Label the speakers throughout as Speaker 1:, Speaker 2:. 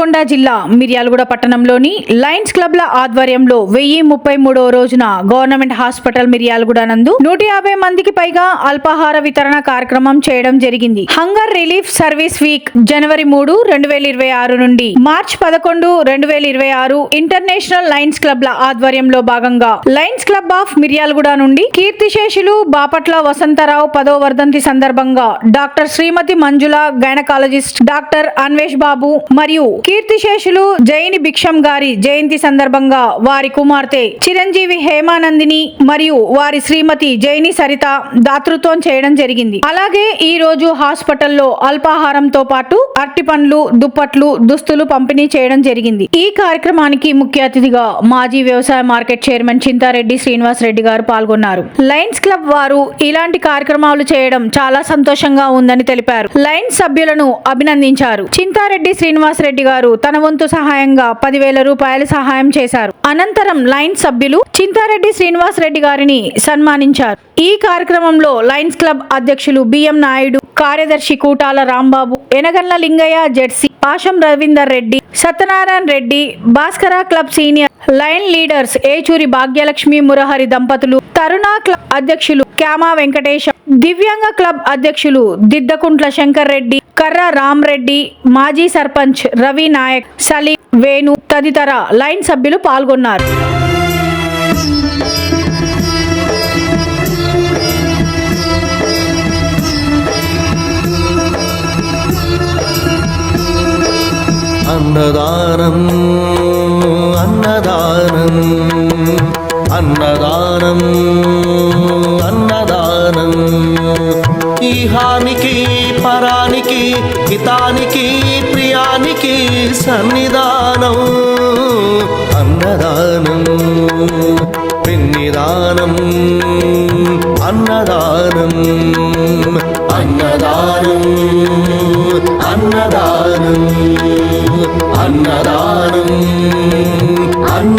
Speaker 1: నల్గొండ జిల్లా మిర్యాలగూడ పట్టణంలోని లయన్స్ క్లబ్ల ఆధ్వర్యంలో వెయ్యి ముప్పై మూడో రోజున గవర్నమెంట్ హాస్పిటల్ మిర్యాలగూడ నందు నూట యాభై మందికి పైగా అల్పాహార వితరణ కార్యక్రమం చేయడం జరిగింది. హంగర్ రిలీఫ్ సర్వీస్ వీక్ జనవరి మూడు రెండు వేల ఇరవై ఆరు నుండి మార్చ్ పదకొండు రెండు వేల ఇరవై ఆరు ఇంటర్నేషనల్ లయన్స్ క్లబ్ల ఆధ్వర్యంలో భాగంగా లయన్స్ క్లబ్ ఆఫ్ మిర్యాలగూడ నుండి కీర్తిశేషులు బాపట్ల వసంతరావు పదో వర్ధంతి సందర్భంగా doctor Srimathi Manjula gynaecologist doctor Anvesh Babu మరియు కీర్తిశేషులు జైని భిక్షం గారి జయంతి సందర్భంగా వారి కుమార్తె చిరంజీవి హేమానందిని మరియు వారి శ్రీమతి జైని సరిత దాతృత్వం చేయడం జరిగింది. అలాగే ఈ రోజు హాస్పిటల్లో అల్పాహారంతో పాటు అరటి పండ్లు దుప్పట్లు దుస్తులు పంపిణీ చేయడం జరిగింది. ఈ కార్యక్రమానికి ముఖ్య అతిథిగా మాజీ వ్యవసాయ మార్కెట్ చైర్మన్ చింతారెడ్డి శ్రీనివాస్ రెడ్డి గారు పాల్గొన్నారు. లయన్స్ క్లబ్ వారు ఇలాంటి కార్యక్రమాలు చేయడం చాలా సంతోషంగా ఉందని తెలిపారు. లయన్స్ సభ్యులను అభినందించారు. చింతారెడ్డి శ్రీనివాస్ రెడ్డి గారు తన వంతు సహాయంగా పదివేల రూపాయలు సహాయం చేశారు. అనంతరం లయన్స్ సభ్యులు చింతారెడ్డి శ్రీనివాస్ రెడ్డి గారిని సన్మానించారు. ఈ కార్యక్రమంలో లయన్స్ క్లబ్ అధ్యక్షులు బిఎం నాయుడు కార్యదర్శి కూటాల Rambabu Enagalla Lingaiah Jersey Pasham Ravinder Reddy Satyanarayana Reddy Bhaskara club senior Lion leaders Yechuri Bhagyalakshmi Murahari దంపతులు తరుణ క్లబ్ అధ్యక్షులు క్యామా వెంకటేశ దివ్యాంగ క్లబ్ అధ్యక్షులు దిద్దకుంట్ల శంకర్ రెడ్డి కర్ర రామ్రెడ్డి మాజీ సర్పంచ్ రవి నాయక్ సలీం వేణు తదితర లైన్ సభ్యులు పాల్గొన్నారు.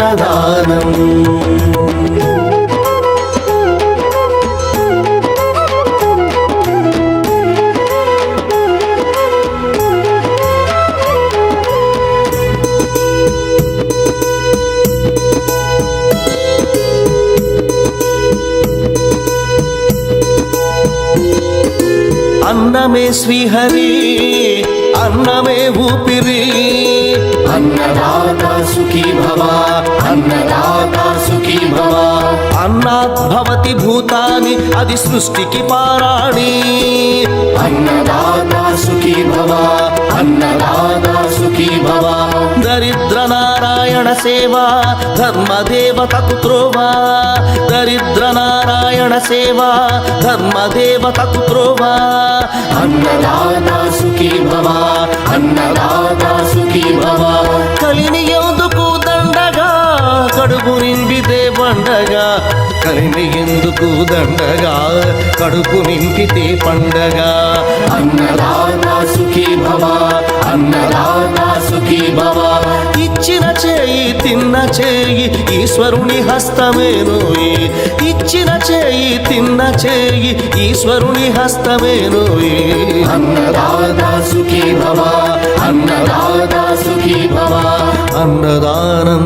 Speaker 2: సమాధానము. అన్నమే శ్రీహరి భవతి భూతాని అది సృష్టికి పారాణి.
Speaker 3: అన్నదాత సుఖీ భవ అన్నదాత సుఖీ భవ.
Speaker 2: దరిద్ర నారాయణ సేవ ధర్మదేవతకు త్రోవా. దరిద్ర నారాయణ సేవ ధర్మదేవతకు త్రోవా.
Speaker 3: అన్నదాత సుఖీ భవ అన్నదాత సుఖీ భవ.
Speaker 2: కలిని ఎందుకు కడుపు నింపితే పండగ. కలిని ఎందుకు దండగా? కడుపు నింపితే పండగ.
Speaker 3: అన్నదాత సుఖీ భవ అన్నదాత సుఖీ భవ.
Speaker 2: ఇచ్చిన చేయి తిన్న చేయి ఈశ్వరుని హస్తమేనోయి ఇచ్చిన చేయి తిన్న చేయి ఈశ్వరుని హస్తమేనోయి
Speaker 3: అన్నదాత సుఖీ భవ అన్నదాత సుఖీ భవ.
Speaker 2: అన్నదానం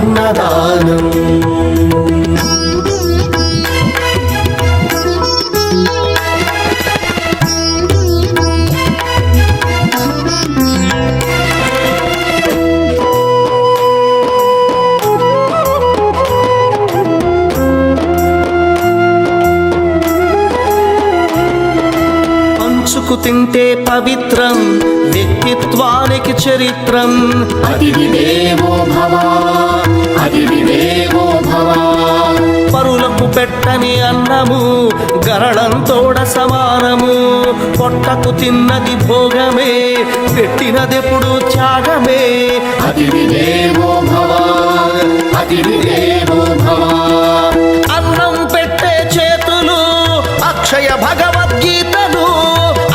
Speaker 2: అన్నదానం. పంచుకు తింటే పవిత్రం వ్యక్తిత్వానికి చరిత్రం.
Speaker 3: అతిథి దేవో భవ.
Speaker 2: పెట్టని అన్నము గరళంతోడ సమానము. పొట్టకు తిన్నది భోగమే పెట్టినదెప్పుడు త్యాగమే.
Speaker 3: భవ భవ.
Speaker 2: అన్నం పెట్టే చేతులు అక్షయ భగవద్గీతలు.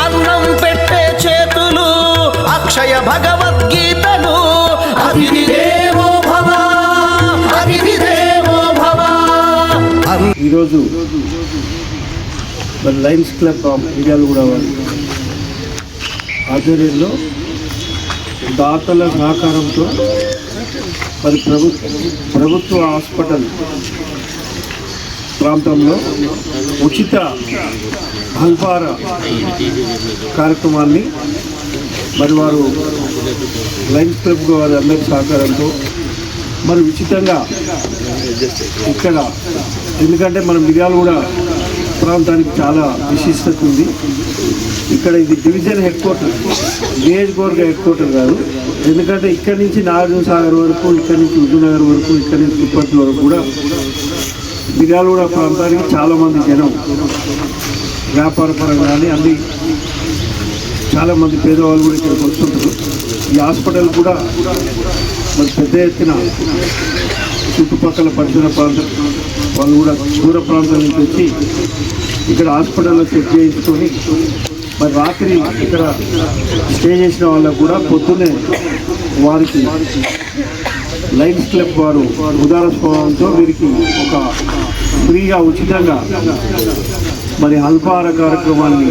Speaker 2: అన్నం పెట్టే చేతులు అక్షయ భగవద్గీతలు. అతిథి
Speaker 4: ఈరోజు మరి లయన్స్ క్లబ్ ఆఫ్ ఇండియాలో కూడా వారి ఆధ్వర్యంలో దాతల సహకారంతో మరి ప్రభు ప్రభుత్వ హాస్పిటల్ ప్రాంతంలో ఉచిత అల్పార కార్యక్రమాన్ని మరి వారు లయన్స్ క్లబ్ వారి అందరి సహకారంతో మరి ఉచితంగా ఇక్కడ ఎందుకంటే మన మిర్యాలగూడ ప్రాంతానికి చాలా విశిష్టత ఉంది. ఇక్కడ ఇది డివిజన్ హెడ్ క్వార్టర్ నియోజకవర్గ హెడ్ క్వార్టర్ కాదు. ఎందుకంటే ఇక్కడి నుంచి నాగార్జున సాగర్ వరకు ఇక్కడి నుంచి హుజూర్నగర్ వరకు ఇక్కడి నుంచి తిరుపతి వరకు కూడా మిర్యాలగూడ ప్రాంతానికి చాలామంది జనం వ్యాపార పరంగా కానీ అన్ని చాలామంది పేదవాళ్ళు కూడా ఇక్కడికి వస్తుంటారు. ఈ హాస్పిటల్ కూడా మరి పెద్ద ఎత్తున చుట్టుపక్కల పరిసర ప్రాంతం వాళ్ళు కూడా దూర ప్రాంతం నుంచి వచ్చి ఇక్కడ హాస్పిటల్లో చెక్ చేయించుకొని మరి రాత్రి ఇక్కడ స్టే చేసిన వాళ్ళకు కూడా పొద్దున్నే వారికి లైన్స్ క్లబ్ వారు ఉదార స్వభావంతో వీరికి ఒక ఫ్రీగా ఉచితంగా మరి అల్పాహార కార్యక్రమాన్ని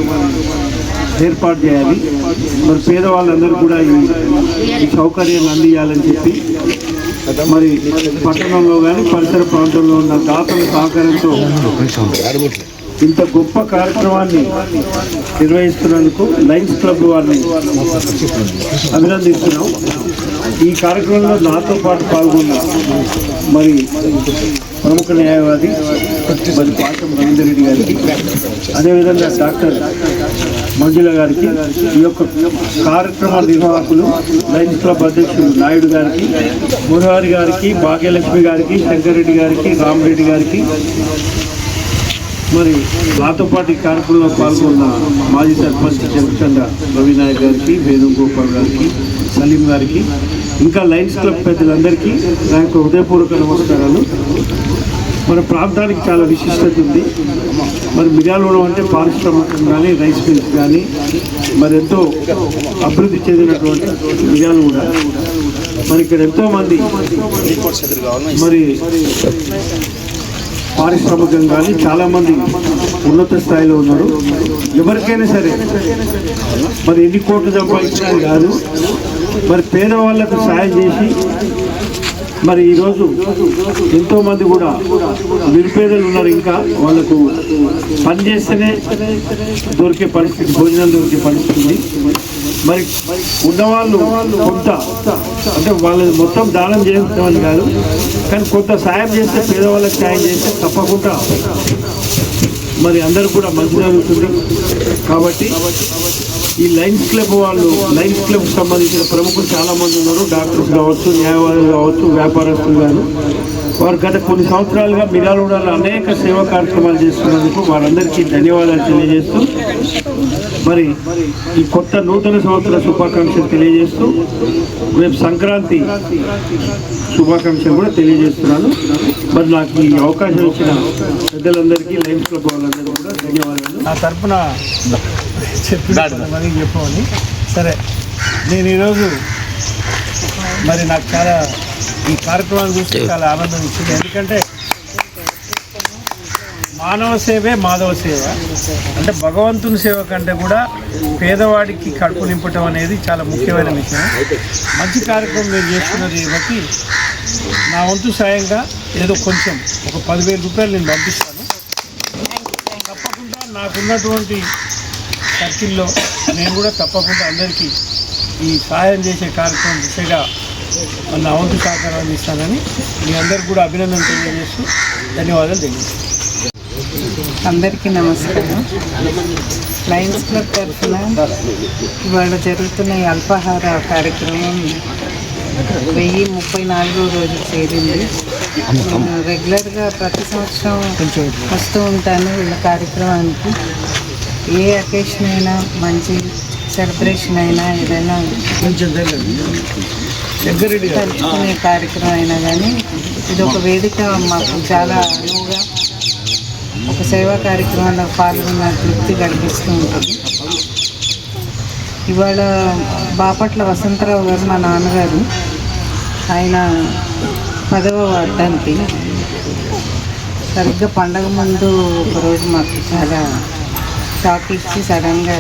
Speaker 4: ఏర్పాటు చేయాలి. మరి పేదవాళ్ళందరూ కూడా ఈ సౌకర్యాలు సౌకర్యాన్ని అందియాలని చెప్పి మరి పట్టణంలో కానీ పరిసర ప్రాంతంలో ఉన్న దాతల సహకారంతో ఇంత గొప్ప కార్యక్రమాన్ని నిర్వహిస్తున్నందుకు లయన్స్ క్లబ్ వారిని అభినందిస్తున్నాం. ఈ కార్యక్రమంలో నాతో పాటు పాల్గొన్న మరి ప్రముఖ న్యాయవాది మరి పాఠం రవీందర్ రెడ్డి గారికి అదేవిధంగా డాక్టర్ మంజుల గారికి ఈ యొక్క కార్యక్రమ నిర్వాహకులు లైన్స్ క్లబ్ అధ్యక్షులు నాయుడు గారికి మురారి గారికి భాగ్యలక్ష్మి గారికి శంకరెడ్డి గారికి రామరెడ్డి గారికి మరి నాతో పాటు ఈ కార్యక్రమంలో పాల్గొన్న మాజీ సర్పంచ్ జగచంద్ర రవినాయక్ గారికి వేణుగోపాల్ గారికి సలీం గారికి ఇంకా లైన్స్ క్లబ్ పెద్దలందరికీ నా యొక్క హృదయపూర్వక నమస్కారాలు. మన ప్రాంతానికి చాలా విశిష్టత ఉంది. మరి మిర్యాలగూడెం అంటే పారిశ్రామికం కానీ రైస్ మిల్స్ కానీ మరి ఎంతో అభివృద్ధి చెందినటువంటి మిర్యాలగూడ. మరి ఇక్కడ ఎంతోమంది మరి పారిశ్రామికం కానీ చాలామంది ఉన్నత స్థాయిలో ఉన్నారు. ఎవరికైనా సరే మరి ఎన్ని కోట్లు సంపాదించినా కాదు. మరి పేదవాళ్ళకు సాయం చేసి మరి ఈరోజు ఎంతో మంది కూడా నిరుపేదలు ఉన్నారు ఇంకా. వాళ్ళకు పని చేస్తేనే దొరికే పరిస్థితి భోజనం దొరికే పరిస్థితి. మరి ఉన్నవాళ్ళు కొంత అంటే వాళ్ళని మొత్తం దానం చేస్తామని కాదు కానీ కొంత సాయం చేస్తే పేదవాళ్ళకి సాయం చేస్తే తప్పకుండా మరి అందరూ కూడా మంచి జరుగుతుంది కాబట్టి ఈ లైన్స్ క్లబ్ వాళ్ళు లైన్స్ క్లబ్ సంబంధించిన ప్రముఖులు చాలా మంది ఉన్నారు. డాక్టర్స్ కావచ్చు న్యాయవాదులు కావచ్చు వ్యాపారస్తులు గాను. వారు గత కొన్ని సంవత్సరాలుగా మిరాలూడలో అనేక సేవా కార్యక్రమాలు చేస్తున్నందుకు వారందరికీ ధన్యవాదాలు తెలియజేస్తూ మరి ఈ కొత్త నూతన సంవత్సర శుభాకాంక్షలు తెలియజేస్తూ రేపు సంక్రాంతి శుభాకాంక్షలు కూడా తెలియజేస్తున్నాను. మరి నాకు ఈ అవకాశం ఇచ్చిన పెద్దలందరికీ లైన్స్ క్లబ్ వాళ్ళందరికీ కూడా ధన్యవాదాలు. నా తరఫున చెప్పి. మరి చెప్పమని. సరే నేను ఈరోజు మరి నాకు చాలా ఈ కార్యక్రమాన్ని చూసి చాలా ఆనందం ఇచ్చింది. ఎందుకంటే మానవ సేవే మాధవ సేవ. అంటే భగవంతుని సేవ కంటే కూడా పేదవాడికి కడుపు నింపటం అనేది చాలా ముఖ్యమైన విషయం. మంచి కార్యక్రమం నేను చేస్తున్నది బట్టి నా వంతు సాయంగా ఏదో కొంచెం ఒక పదివేల రూపాయలు నేను పంపిస్తాను. తప్పకుండా నాకున్నటువంటి సర్కిల్లో నేను కూడా తప్పకుండా అందరికీ ఈ సహాయం చేసే కార్యక్రమం దిశగా నా వంతు సహకారం అందిస్తానని మీ అందరికి కూడా అభినందన తెలియజేస్తూ ధన్యవాదాలు తెలియజేస్తాను
Speaker 5: అందరికీ నమస్కారం. లయన్స్ క్లబ్ తరఫున ఇవాళ జరుగుతున్న ఈ అల్పాహార కార్యక్రమం వెయ్యి ముప్పై నాలుగో రోజు చేరింది. నేను రెగ్యులర్గా ప్రతి సంవత్సరం వస్తూ ఉంటాను వీళ్ళ కార్యక్రమానికి. ఏ అకేషన్ అయినా మంచి సెలబ్రేషన్ అయినా ఏదైనా తలుచుకునే కార్యక్రమం అయినా కానీ ఇది ఒక వేదిక మాకు చాలా అనువుగా ఒక సేవా కార్యక్రమంలో పాల్గొన్న తృప్తి కలిగిస్తూ ఉంటుంది. ఇవాళ బాపట్ల వసంతరావు గారు మా నాన్నగారు ఆయన పదవ వర్ధంతి సరిగ్గా పండగ ముందు ఒకరోజు మాకు చాలా షాక్ ఇచ్చి సడన్గా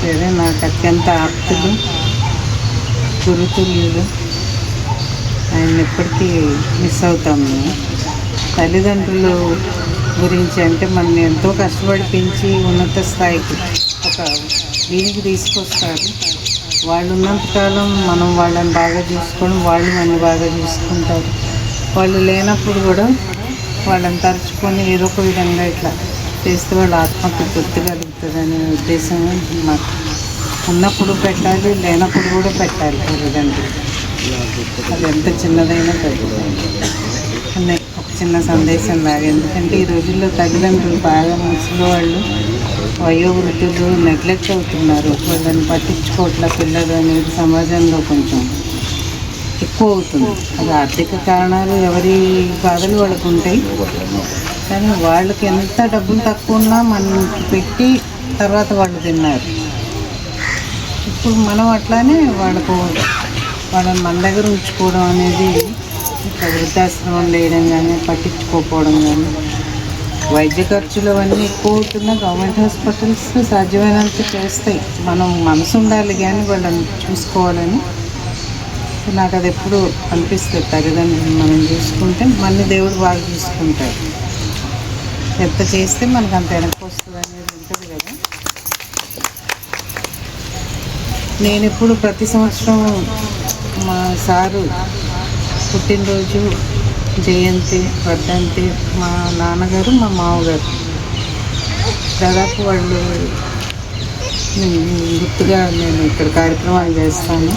Speaker 5: సరే నాకు అత్యంత ఆప్తులు గురుతుల్యులు. ఆయన ఎప్పటికీ మిస్ అవుతాం మేము. తల్లిదండ్రులు గురించి అంటే మనం ఎంతో కష్టపడి పెంచి ఉన్నత స్థాయికి ఒక దీనికి తీసుకొస్తారు. వాళ్ళు ఉన్నంతకాలం మనం వాళ్ళని బాగా చూసుకోవడం వాళ్ళు మనని బాగా చూసుకుంటారు. వాళ్ళు లేనప్పుడు కూడా వాళ్ళని తరుచుకొని ఏదో ఒక విధంగా ఇట్లా చేస్తే వాళ్ళ ఆత్మకు తృప్తి కలుగుతుంది అనే ఉద్దేశం మాకు. ఉన్నప్పుడు పెట్టాలి లేనప్పుడు కూడా పెట్టాలి తల్లిదండ్రులు అది ఎంత చిన్నదైనా పెట్టాలి. ఒక చిన్న సందేశం లాగా. ఎందుకంటే ఈ రోజుల్లో తల్లిదండ్రులు బాగా ముసలి వాళ్ళు వయోవృద్ధులు నెగ్లెక్ట్ అవుతున్నారు. వాళ్ళని పట్టించుకోవట్ల పిల్లలు అనేది సమాజంలో కొంచెం ఎక్కువ అవుతుంది. అది ఆర్థిక కారణాలు ఎవరి బాధలు వాళ్ళకు ఉంటాయి కానీ వాళ్ళకి ఎంత డబ్బులు తక్కువ ఉన్నా మనం పెట్టి తర్వాత వాళ్ళు తిన్నారు. ఇప్పుడు మనం అట్లానే వాళ్ళకు వాళ్ళని మన దగ్గర ఉంచుకోవడం అనేది ఇక్కడ వృద్ధాశ్రమం వేయడం కానీ పట్టించుకోకపోవడం కానీ వైద్య ఖర్చులు అవన్నీ ఎక్కువ అవుతున్నా గవర్నమెంట్ హాస్పిటల్స్ సాధ్యమైనంత చేస్తాయి. మనం మనసు ఉండాలి కానీ వాళ్ళని చూసుకోవాలని. నాకు అది ఎప్పుడు అనిపిస్తుంది. తల్లిదండ్రులు మనం చూసుకుంటే మన దేవుడు వాళ్ళు చూసుకుంటారు. ఎంత చేస్తే మనకు అంత వెనక్కి వస్తుంది అనేది ఉంటుంది కదా. నేను ఇప్పుడు ప్రతి సంవత్సరం మా సారు పుట్టినరోజు జయంతి వర్ధంతి మా నాన్నగారు మా మామగారు. దాదాపు వాళ్ళు గుర్తుగా నేను ఇక్కడ కార్యక్రమాలు చేస్తాను.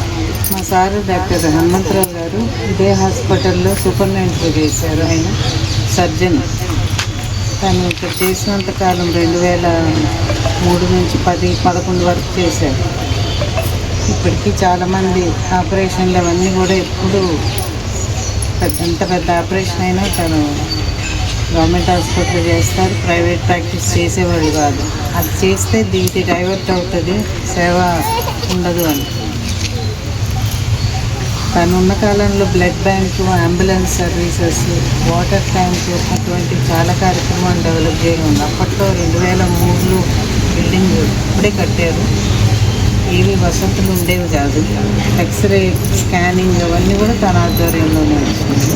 Speaker 5: మా సారు డాక్టర్ హనుమంతరావు గారు ఇదే హాస్పిటల్లో సూపరింటెండెంట్గా చేశారు ఆయన సర్జన్. తను ఇక్కడ చేసినంత కాలం రెండు వేల మూడు నుంచి పది పదకొండు వరకు చేశారు ఇప్పటికీ చాలామంది ఆపరేషన్లు అవన్నీ కూడా ఎప్పుడు పెద్ద ఎంత పెద్ద ఆపరేషన్ అయినా తను గవర్నమెంట్ హాస్పిటల్ చేస్తారు ప్రైవేట్ ప్రాక్టీస్ చేసేవాళ్ళు కాదు. అది చేస్తే దీనికి డైవర్ట్ అవుతుంది సేవ ఉండదు అని. తనున్న కాలంలో blood bank ambulance services water tank అటువంటి చాలా కార్యక్రమాలు డెవలప్ చేయండి అప్పట్లో రెండు వేల మూడులో బిల్డింగ్ ఇప్పుడే కట్టారు. ఏవి వసతులు ఉండేవి కాదు. ఎక్స్రే స్కానింగ్ అవన్నీ కూడా తన ఆధ్వర్యంలోనే వచ్చింది.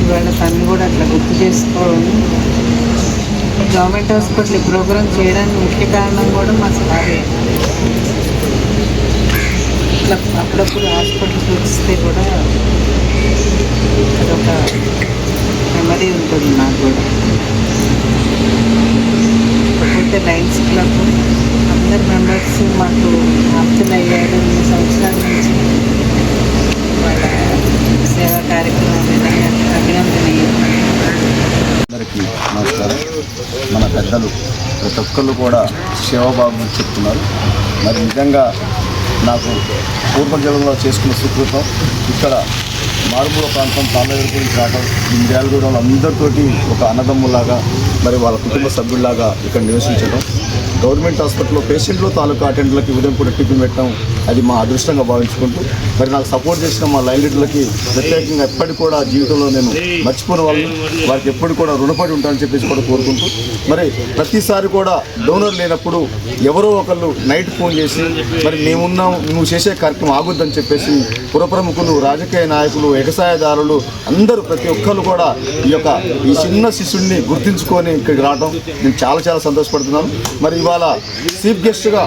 Speaker 5: ఇవాళ తను కూడా అట్లా గుర్తు చేసుకోవడం. గవర్నమెంట్ హాస్పిటల్ ఈ ప్రోగ్రామ్ చేయడానికి ముఖ్య కారణం కూడా మా సారే. ఇట్లా అప్పుడప్పుడు హాస్పిటల్కి వస్తే కూడా అదొక మెమరీ ఉంటుంది నాకు కూడా. కాకపోతే లైన్స్ క్లబ్ అందరు మెంబర్స్ మాకు ఆప్తులు అయ్యారు. ఎన్ని సంవత్సరాల నుంచి వాళ్ళ సేవా కార్యక్రమం అభినందనీయం.
Speaker 6: అందరికీ నమస్కారం. మన పెద్దలు ప్రతి ఒక్కళ్ళు కూడా శివబాబు చెప్తున్నారు. మరి నిజంగా నాకు పూర్వజలంలో చేసుకున్న సుకృతం. ఇక్కడ మారుమూల ప్రాంతం తాళ్ళగడ గురించి రావడం ఇండియాలు అందరితోటి ఒక అన్నదమ్ములాగా మరి వాళ్ళ కుటుంబ సభ్యుల్లాగా ఇక్కడ నివసించడం. గవర్నమెంట్ హాస్పిటల్లో పేషెంట్లు తాలూకా అటెండర్లకు ఉదయం కూడా టిఫిన్ పెట్టడం అది మా అదృష్టంగా భావించుకుంటూ మరి నాకు సపోర్ట్ చేసిన మా లైన్ లీడర్లకి ప్రత్యేకంగా ఎప్పటికి కూడా జీవితంలో నేను మర్చిపోయిన వాళ్ళు వారికి ఎప్పుడు కూడా రుణపడి ఉంటానని చెప్పేసి కూడా కోరుకుంటూ మరి ప్రతిసారి కూడా డోనర్ లేనప్పుడు ఎవరో ఒకళ్ళు నైట్ ఫోన్ చేసి మరి మేమున్నాం నువ్వు చేసే కార్యక్రమం ఆగొద్దని చెప్పేసి పురప్రముఖులు రాజకీయ నాయకులు ఎగసాయదారులు అందరూ ప్రతి ఒక్కరు కూడా ఈ యొక్క ఈ చిన్న శిష్యుడిని గుర్తించుకొని ఇక్కడికి రావడం నేను చాలా చాలా సంతోషపడుతున్నాను. మరి ఇవాళ చీఫ్ గెస్ట్గా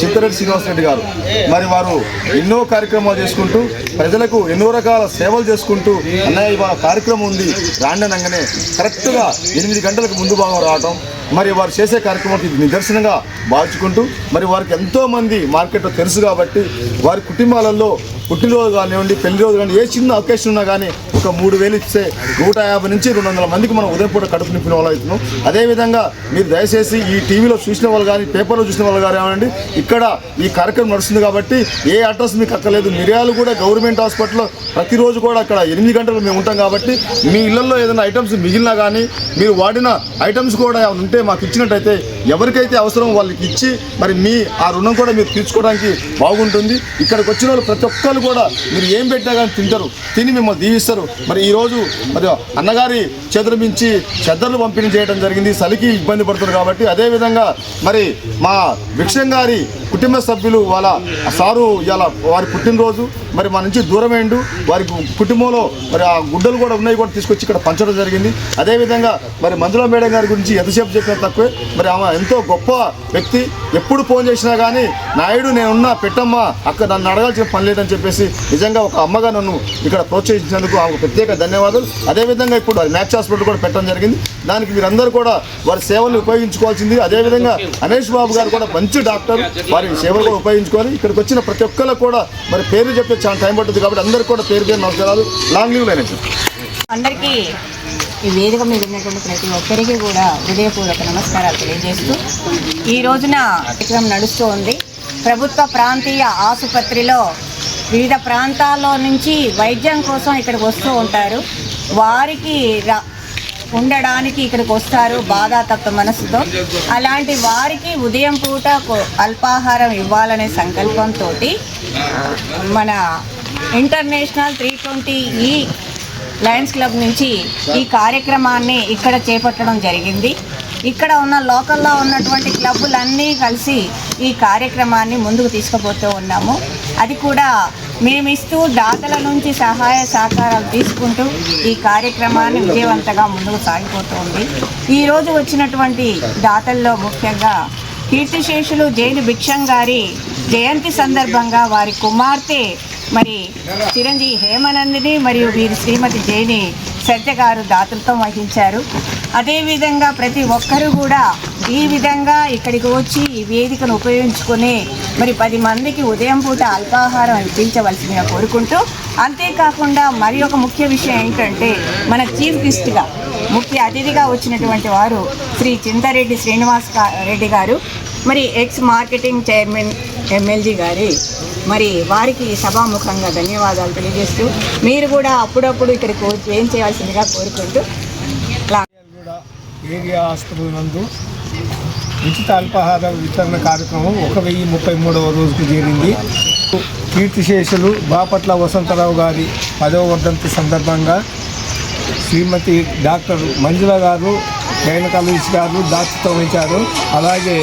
Speaker 6: సిద్ధరెడ్డి శ్రీనివాసరెడ్డి గారు మరి వారు ఎన్నో కార్యక్రమాలు చేసుకుంటూ ప్రజలకు ఎన్నో రకాల సేవలు చేసుకుంటూ అన్నయ్య ఇవాళ కార్యక్రమం ఉంది రాండనంగానే కరెక్ట్గా ఎనిమిది గంటలకు ముందు భాగం రావడం మరి వారు చేసే కార్యక్రమానికి ఇది నిదర్శనంగా భావించుకుంటూ మరి వారికి ఎంతో మంది మార్కెట్లో తెలుసు కాబట్టి వారి కుటుంబాలలో పుట్టినరోజు కానివ్వండి పెళ్ళి రోజు కానీ ఏ చిన్న అకేషన్ ఉన్నా కానీ ఒక మూడు వేలు ఇస్తే నూట యాభై నుంచి రెండు వందల మందికి మనం ఉదయం పూట కడుపు నింపిన వాళ్ళు అవుతున్నాం. అదేవిధంగా మీరు దయచేసి ఈ టీవీలో చూసిన వాళ్ళు కానీ పేపర్లో చూసిన వాళ్ళు కానీ ఇక్కడ ఈ కార్యక్రమం నడుస్తుంది కాబట్టి ఏ అడ్రస్ మీకు అక్కర్లేదు. మిరియాలు కూడా గవర్నమెంట్ హాస్పిటల్లో ప్రతిరోజు కూడా అక్కడ ఎనిమిది గంటలు మేము ఉంటాం కాబట్టి మీ ఇళ్ళలో ఏదైనా ఐటమ్స్ మిగిలినా కానీ మీరు వాడిన ఐటమ్స్ కూడా ఉంటే మాకు ఇచ్చినట్టయితే ఎవరికైతే అవసరం వాళ్ళకి ఇచ్చి మరి మీ ఆ రుణం కూడా మీరు తీర్చుకోవడానికి బాగుంటుంది. ఇక్కడికి వచ్చిన వాళ్ళు ప్రతి ఒక్కరు కూడా మీరు ఏం పెట్టినా కానీ తింటారు. తిని మిమ్మల్ని దీవిస్తారు. మరి ఈరోజు మరి అన్నగారి చేతుల మించి చెద్దర్లు పంపిణీ చేయడం జరిగింది. చలికి ఇబ్బంది పడుతుంది కాబట్టి అదేవిధంగా మరి మా విక్షం గారి కుటుంబ సభ్యులు వాళ్ళ సారు ఇలా వారి పుట్టినరోజు మరి మా నుంచి దూరమైండు వారి కుటుంబంలో మరి ఆ గుడ్డలు కూడా ఉన్నాయి కూడా తీసుకొచ్చి ఇక్కడ పంచడం జరిగింది. అదేవిధంగా మరి మంజుల మేడం గారి గురించి ఎంతసేపు చెప్పినా తక్కువే. మరి ఆమె ఎంతో గొప్ప వ్యక్తి. ఎప్పుడు ఫోన్ చేసినా కానీ నాయుడు నేనున్నా పెట్టమ్మా అక్కడ నన్ను అడగాల్సిన పని లేదని చెప్పేసి నిజంగా ఒక అమ్మగా నన్ను ఇక్కడ ప్రోత్సహించినందుకు ఆమెకు ప్రత్యేక ధన్యవాదాలు. అదేవిధంగా ఇప్పుడు అది మ్యాచ్ హాస్పిటల్ కూడా పెట్టడం జరిగింది. దానికి మీరందరూ కూడా వారి సేవలను ఉపయోగించుకోవాల్సింది. అదేవిధంగా అనేష్ బాబు గారు కూడా మంచి డాక్టర్. వారి సేవలు కూడా ఉపయోగించుకోవాలి. ఇక్కడికి వచ్చిన ప్రతి ఒక్కరికి కూడా మరి పేరు చెప్తే చాలా టైం పడుతుంది కాబట్టి అందరికీ కూడా పేరు పేరు నమస్కారాలు. లాంగ్ లీవ్ లైన్
Speaker 7: అందరికీ ఈ వేదిక మీద ఉన్నటువంటి ప్రతి ఒక్కరికి కూడా హృదయపూర్వక నమస్కారాలు తెలియజేస్తూ ఈ రోజున కార్యక్రమం నడుస్తూ ఉంది. ప్రభుత్వ ప్రాంతీయ ఆసుపత్రిలో వివిధ ప్రాంతాల్లో నుంచి వైద్యం కోసం ఇక్కడికి వస్తూ ఉంటారు. వారికి ఉండడానికి ఇక్కడికి వస్తారు బాధాతత్వ మనసుతో. అలాంటి వారికి ఉదయం పూట అల్పాహారం ఇవ్వాలనే సంకల్పంతో మన ఇంటర్నేషనల్ త్రీ ట్వంటీ ఈ లయన్స్ క్లబ్ నుంచి ఈ కార్యక్రమాన్ని ఇక్కడ చేపట్టడం జరిగింది. ఇక్కడ ఉన్న లోకల్లో ఉన్నటువంటి క్లబ్బులన్నీ కలిసి ఈ కార్యక్రమాన్ని ముందుకు తీసుకుపోతూ ఉన్నాము. అది కూడా మేమిస్తూ దాతల నుంచి సహాయ సహకారాలు తీసుకుంటూ ఈ కార్యక్రమాన్ని విజయవంతంగా ముందుకు సాగిపోతుంది. ఈరోజు వచ్చినటువంటి దాతల్లో ముఖ్యంగా కీర్తిశేషులు జైలు భిక్షం గారి జయంతి సందర్భంగా వారి కుమార్తె మరి చిరంజీవి హేమనందిని మరియు వీరి శ్రీమతి జైని సత్య గారు దాతృత్వం వహించారు. అదేవిధంగా ప్రతి ఒక్కరూ కూడా ఈ విధంగా ఇక్కడికి వచ్చి ఈ వేదికను ఉపయోగించుకొని మరి పది మందికి ఉదయం పూట అల్పాహారం ఇప్పించవలసిందిగా కోరుకుంటూ అంతేకాకుండా మరి ఒక ముఖ్య విషయం ఏంటంటే మన చీఫ్ గెస్ట్గా ముఖ్య అతిథిగా వచ్చినటువంటి వారు శ్రీ చింతారెడ్డి శ్రీనివాస్ రెడ్డి గారు మరి ఎక్స్ మార్కెటింగ్ చైర్మన్ ఎమ్మెల్జీ గారి మరి వారికి సభాముఖంగా ధన్యవాదాలు తెలియజేస్తూ మీరు కూడా అప్పుడప్పుడు ఇక్కడికి ఏం చేయాల్సిందిగా కోరుకుంటూ
Speaker 8: కూడా ఏరియా హాస్పిటల్ నందు ఉచిత అల్పాహార వితరణ కార్యక్రమం ఒక వెయ్యి ముప్పై మూడవ రోజుకు చేరింది. కీర్తిశేషులు బాపట్ల వసంతరావు గారి పదవ వర్ధంతి సందర్భంగా శ్రీమతి డాక్టర్ మంజుల గారు గైనకాలజిస్ట్ గారు దాతృత్వం ఉంచారు. అలాగే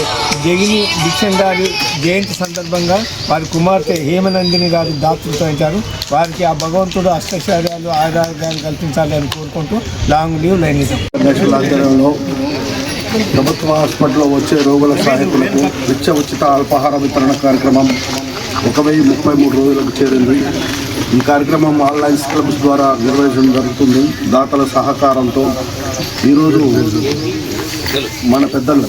Speaker 8: జగిని దిక్షన్ గారి జయంతి సందర్భంగా వారి కుమార్తె హేమనందిని గారు దాతృత్వం వహించారు వారికి ఆ భగవంతుడు అష్టశర్యాలు ఆరోగ్యాలు కల్పించాలి అని కోరుకుంటూ లాంగ్ లీవ్ లైన్
Speaker 6: ఆధ్వర్యంలో ప్రభుత్వ హాస్పిటల్లో వచ్చే రోగుల సహాయకులకు నిత్య ఉచిత అల్పాహార వితరణ కార్యక్రమం ఒక వెయ్యి ముప్పై మూడు రోజులకు చేరింది. ఈ కార్యక్రమం ఆన్లైన్ క్లబ్స్ ద్వారా నిర్వహించడం జరుగుతుంది. దాతల సహకారంతో ఈరోజు మన పెద్దలు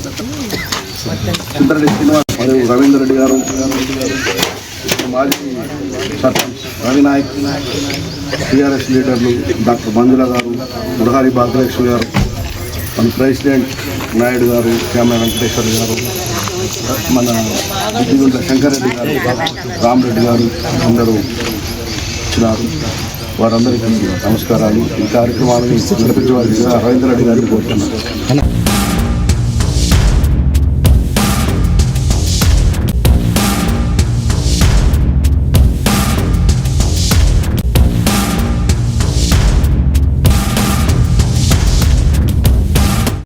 Speaker 6: సుందరెడ్డి శ్రీనివాస్ మరియు రవీందర్ రెడ్డి గారు మాజీ సర్పంచ్ రవినాయక్ టీఆర్ఎస్ లీడర్లు డాక్టర్ మంజుల గారు మురహారి భాగ్యలక్ష్మి గారు మన ప్రెసిడెంట్ నాయుడు గారు శ్యామ వెంకటేశ్వర గారు మన శంకర్ శంకర్రెడ్డి గారు రామరెడ్డి గారు అందరూ వచ్చినారు. వారందరికీ నమస్కారాలు. ఈ కార్యక్రమాన్ని నడిపించవలసిందిగా రవీంద్ర రెడ్డి గారిని కోరుతున్నాను.